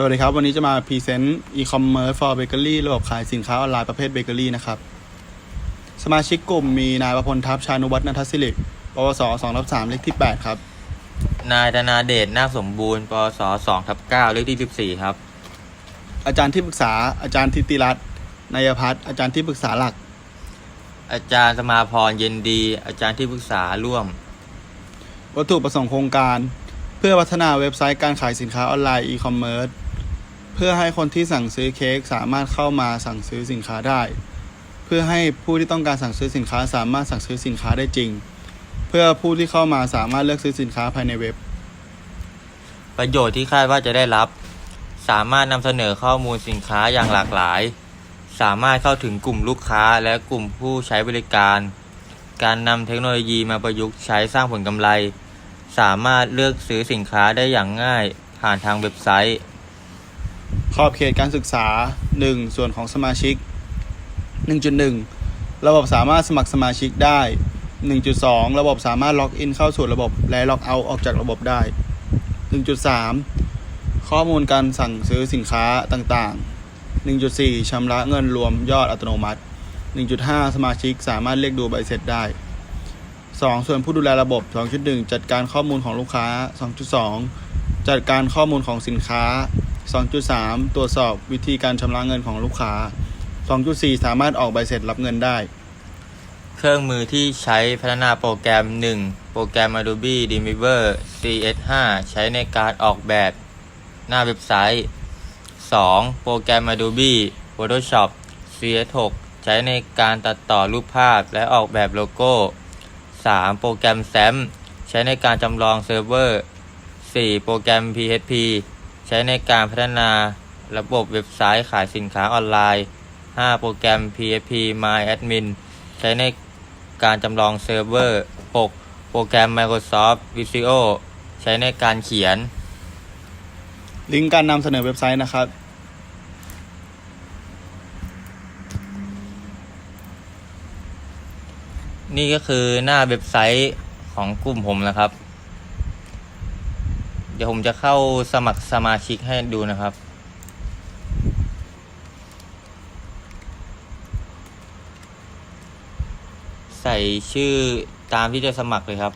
สวัสดีครับ วันนี้จะมาพรีเซนต์ e-commerce for bakery ระบบขายสินค้าออนไลน์ประเภทเบเกอรี่นะครับ สมาชิกกลุ่มมีนายประพลทัพชานุวัฒน์นัทศิริปวส2ทับ3เลขที่8ครับ นายธนาเดชนาคสมบูรณ์ปศ2ทับ9เลขที่14ครับ อาจารย์ที่ปรึกษาอาจารย์ทิติรัตน์นายพัฒน์อาจารย์ที่ปรึกษาหลัก อาจารย์สมาพรเย็นดี อาจารย์ที่ปรึกษาร่วม วัตถุประสงค์โครงการ เพื่อพัฒนาเว็บไซต์การขายสินค้าออนไลน์ e-commerce เพื่อให้คนที่สั่งซื้อเค้กสามารถเข้ามาสั่งซื้อสินค้าได้ เพื่อให้ผู้ที่ต้องการสั่งซื้อสินค้าสามารถสั่งซื้อสินค้าได้จริง เพื่อผู้ที่เข้ามาสามารถเลือกซื้อสินค้าภายในเว็บ ประโยชน์ที่คาดว่าจะได้รับ สามารถนำเสนอข้อมูลสินค้าอย่างหลากหลาย สามารถเข้าถึงกลุ่มลูกค้าและกลุ่มผู้ใช้บริการ การนำเทคโนโลยีมาประยุกต์ใช้สร้างผลกำไร สามารถเลือกซื้อสินค้าได้อย่างง่ายผ่านทางเว็บไซต์ ขอบเขตการศึกษา 1. ส่วนของสมาชิก 1.1 ระบบสามารถสมัครสมาชิกได้ 1.2 ระบบสามารถล็อกอินเข้าสู่ระบบและล็อกเอาออกจากระบบได้ 1.3 ข้อมูลการสั่งซื้อสินค้าต่างๆ 1.4 ชำระเงินรวมยอดอัตโนมัติ 1.5 สมาชิกสามารถเรียกดูใบเสร็จได้ 2. ส่วนผู้ดูแลระบบ 2.1 จัดการข้อมูลของลูกค้า 2.2 จัดการข้อมูลของสินค้า 2.3 ตรวจสอบวิธีการชำระเงินของลูกค้า 2.4 สามารถออกใบเสร็จรับเงินได้ เครื่องมือที่ใช้พัฒนาโปรแกรม 1 โปรแกรม Adobe Dreamweaver CS5 ใช้ในการออกแบบหน้าเว็บไซต์ 2. โปรแกรม Adobe Photoshop CS6 ใช้ในการตัดต่อรูปภาพและออกแบบโลโก้ 3. โปรแกรม SAM ใช้ในการจำลองเซิร์ฟเวอร์ 4. โปรแกรม PHP ใช้ในการพัฒนาระบบเว็บไซต์ขายสินค้าออนไลน์ 5. โปรแกรม PHP My Admin ใช้ในการจำลองเซิร์ฟเวอร์ 6. โปรแกรม Microsoft Visio ใช้ในการเขียน ลิงก์การนำเสนอเว็บไซต์นะครับ นี่ก็คือหน้าเว็บไซต์ของกลุ่มผมนะครับ เดี๋ยวผมจะเข้าสมัครสมาชิกให้ดูนะครับ ใส่ชื่อตามที่จะสมัครเลยครับ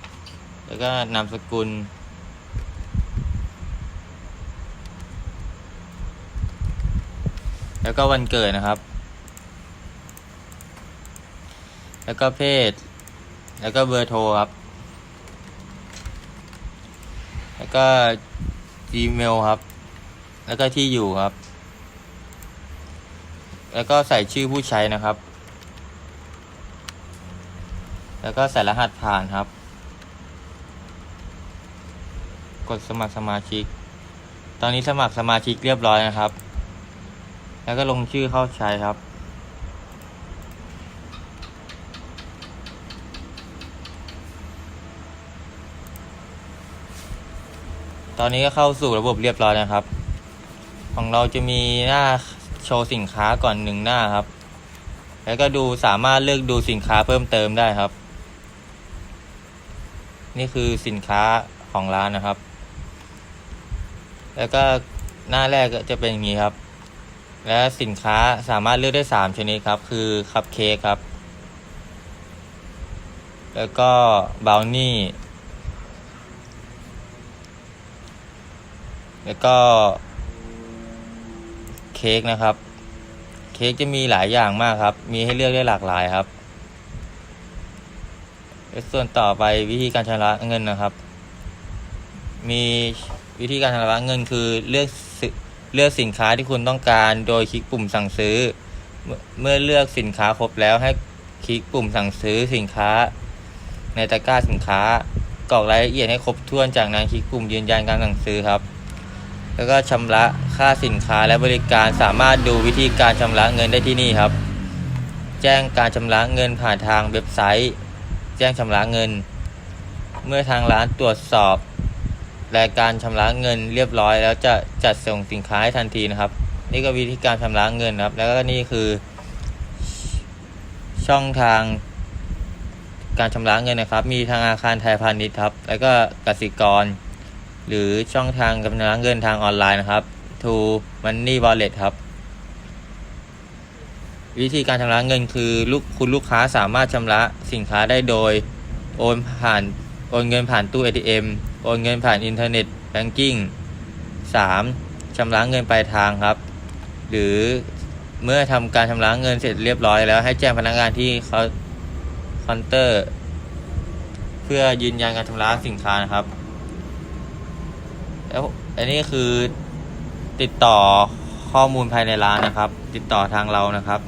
แล้วก็นามสกุล แล้วก็วันเกิดนะครับ แล้วก็เพศ แล้วก็เบอร์โทรครับ แล้วก็ Gmail ครับ แล้วก็ที่อยู่ครับ แล้วก็ใส่ชื่อผู้ใช้นะครับ แล้วก็ใส่รหัสผ่านครับ กดสมัครสมาชิก ตอนนี้สมัครสมาชิกเรียบร้อยนะครับ แล้วก็ลงชื่อเข้าใช้ครับ อนนี้ก็เข้าสู่ระบบเรียบร้อยนะครับ ของเราจะมีหน้าโชว์สินค้าก่อนหนึ่งหน้าครับ แล้วก็ดูสามารถเลือกดูสินค้าเพิ่มเติมได้ครับ นี่คือสินค้าของร้านนะครับ แล้วก็หน้าแรกก็จะเป็นอย่างนี้ครับ และสินค้าสามารถเลือกได้สามชนิดครับ คือคัพเค้กครับ แล้วก็บราวนี่ แล้วก็ เค้กนะครับ เค้กจะมีหลายอย่างมากครับ มีให้เลือกได้หลากหลายครับ ส่วนต่อไปวิธีการชำระเงินนะครับ มีวิธีการชำระเงินคือเลือกเลือกสินค้าที่คุณต้องการโดยคลิกปุ่มสั่งซื้อ เมื่อเลือกสินค้าครบแล้วให้คลิกปุ่มสั่งซื้อสินค้า ในตะกร้าสินค้ากรอกรายละเอียดให้ครบถ้วนจากนั้นคลิกปุ่มยืนยันการสั่งซื้อครับ แล้วก็ชำระค่าสินค้าและบริการสามารถดูวิธีการชำระเงินได้ที่นี่ครับ แจ้งการชำระเงินผ่านทางเว็บไซต์ แจ้งชำระเงิน เมื่อทางร้านตรวจสอบและการชำระเงินเรียบร้อย แล้วจะจัดส่งสินค้าให้ทันทีนะครับ นี่ก็วิธีการชำระเงินครับ แล้วก็นี่คือ ช่องทางการชำระเงินนะครับ มีทางอาคารไทยพาณิชย์ครับ แล้วก็กสิกร หรือช่องทางการชำระเงินทางออนไลน์นะครับ to Money Wallet ครับ วิธีการชำระเงินคือลูกคุณลูกค้าสามารถชำระสินค้าได้โดย โอนผ่านโอนเงินผ่านตู้ ATM โอนเงินผ่านอินเทอร์เน็ตแบงกิ้ง 3. ชำระเงินปลายทางครับ หรือเมื่อทำการชำระเงินเสร็จเรียบร้อยแล้วให้แจ้งพนักงานที่เขาเคาน์เตอร์ เพื่อยืนยันการชำระสินค้านะครับ แล้วอันนี้คือติดต่อข้อมูลภายในร้านนะครับ ติดต่อทางเรานะครับ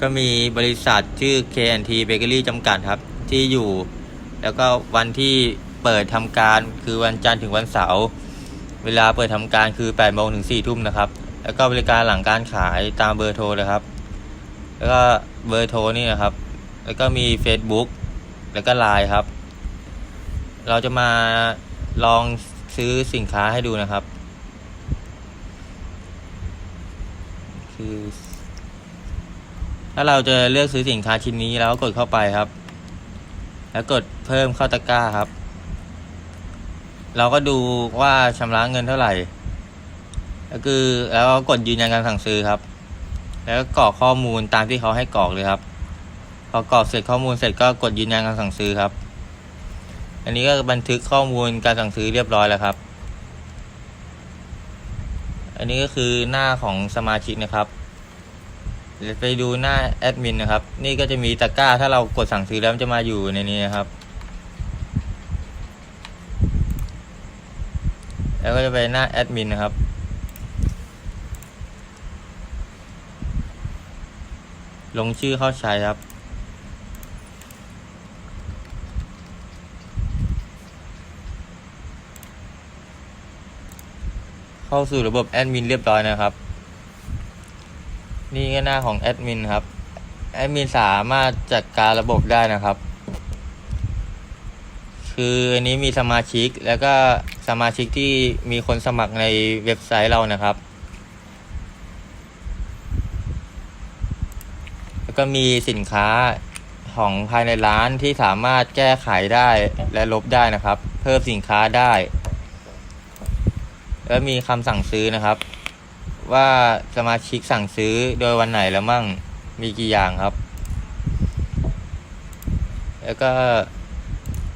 ก็มีบริษัทชื่อ KNT Bakery จำกัดครับ ที่อยู่ แล้วก็วันที่เปิดทำการคือวันจันทร์ถึงวันเสาร์เวลาเปิดทำการคือ8โมงถึง4ทุ่มนะครับ แล้วก็บริการหลังการขายตามเบอร์โทรเลยครับ แล้วก็เบอร์โทรนี่นะครับ แล้วก็มี Facebook แล้วก็ไลน์ครับ เราจะมาลอง ซื้อสินค้าให้ดูนะครับ คือ ถ้าเราจะเลือกซื้อสินค้าชิ้นนี้แล้วกดเข้าไปครับ แล้วกดเพิ่มเข้าตะกร้าครับ เราก็ดูว่าชำระเงินเท่าไหร่แล้วคือแล้วก็กดยืนยันการสั่งซื้อครับ แล้วก็กรอกข้อมูลตามที่เขาให้กรอกเลยครับ พอกรอกเสร็จข้อมูลเสร็จก็กดยืนยันการสั่งซื้อครับ อันนี้ก็บันทึกข้อมูลการสั่งซื้อเรียบร้อยแล้วครับ อันนี้ก็คือหน้าของสมาชิกนะครับเดี๋ยวไปดูหน้าแอดมินนะครับ นี่ก็จะมีตะกร้า ถ้าเรากดสั่งซื้อแล้วมันจะมาอยู่ในนี้นะครับ แล้วก็จะไปหน้าแอดมินนะครับ ลงชื่อเข้าใช้ครับ เข้าสู่ระบบแอดมินเรียบร้อยนะครับ นี่ก็หน้าของแอดมินครับ แอดมินสามารถจัดการระบบได้นะครับ คืออันนี้มีสมาชิกแล้วก็สมาชิกที่มีคนสมัครในเว็บไซต์เรานะครับ แล้วก็มีสินค้าของภายในร้านที่สามารถแก้ไขได้และลบได้นะครับ เพิ่มสินค้าได้ แล้วมีคำสั่งซื้อนะครับ ว่าสมาชิกสั่งซื้อโดยวันไหนแล้วมั่งมีกี่อย่างครับ แล้วก็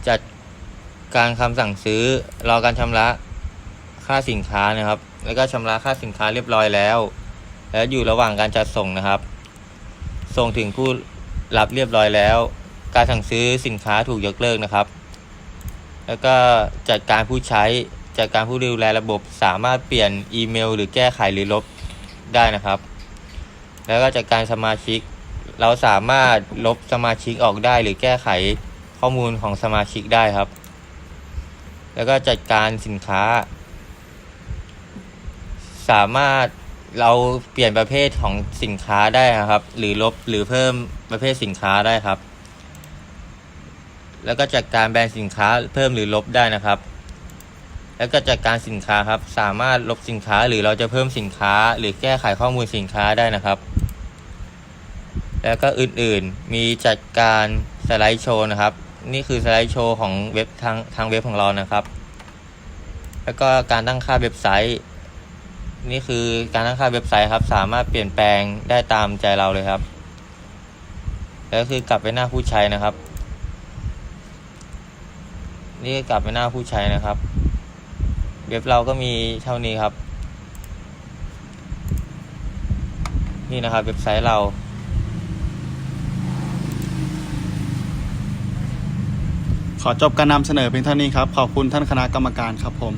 จัดการคำสั่งซื้อรอการชำระค่าสินค้านะครับ แล้วก็ชำระค่าสินค้าเรียบร้อยแล้ว แล้วอยู่ระหว่างการจัดส่งนะครับ ส่งถึงผู้รับเรียบร้อยแล้ว การสั่งซื้อสินค้าถูกยกเลิกนะครับ แล้วก็จัดการผู้ใช้ จัดการผู้ดูแลระบบสามารถเปลี่ยนอีเมล หรือแก้ไขหรือลบได้นะครับ แล้วก็จัดการสมาชิก เราสามารถลบสมาชิกออกได้ หรือแก้ไขข้อมูลของสมาชิกได้ครับ แล้วก็จัดการสินค้า สามารถเราเปลี่ยนประเภทของสินค้าได้นะครับ หรือลบหรือเพิ่มประเภทสินค้าได้ครับ แล้วก็จัดการแบรนด์สินค้าเพิ่มหรือลบได้นะครับ แล้วก็จัดการสินค้าครับ สามารถลบสินค้าหรือเราจะเพิ่มสินค้า หรือแก้ไขข้อมูลสินค้าได้นะครับ แล้วก็อื่นๆ มีจัดการสไลด์โชว์นะครับ นี่คือสไลด์โชว์ของเว็บทางทางเว็บของเรานะครับ แล้วก็การตั้งค่าเว็บไซต์ นี่คือการตั้งค่าเว็บไซต์ครับ สามารถเปลี่ยนแปลงได้ตามใจเราเลยครับ แล้วคือกลับไปหน้าผู้ใช้นะครับ นี่กลับไปหน้าผู้ใช้นะครับ ว็บเราก็มีเท่านี้ครับ นี่นะครับเว็บไซต์เรา ขอจบการนำเสนอเพียงเท่านี้ครับ ขอบคุณท่านคณะกรรมการครับผม